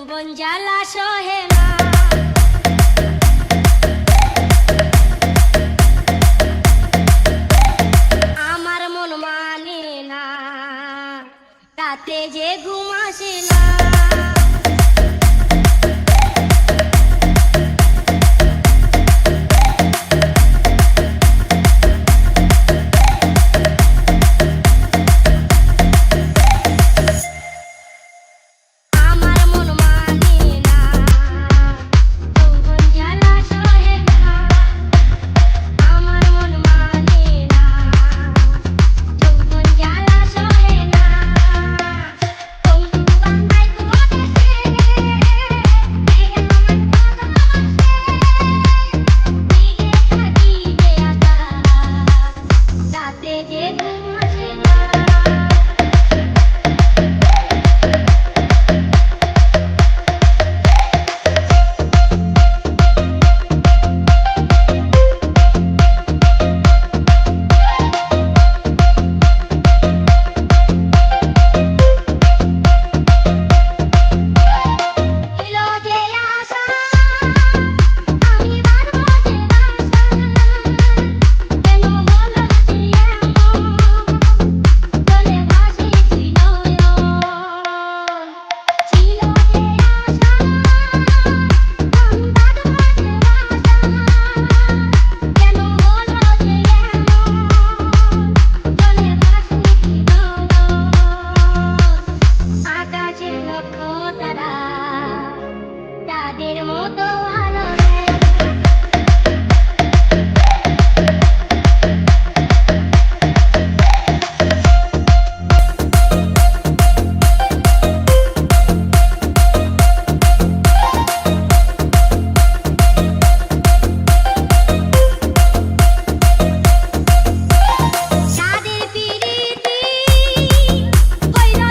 যৌবন জ্বালা সহে মা। আমার মন মানে না রাতে যে ঘুমাসে না। 姐。ているものと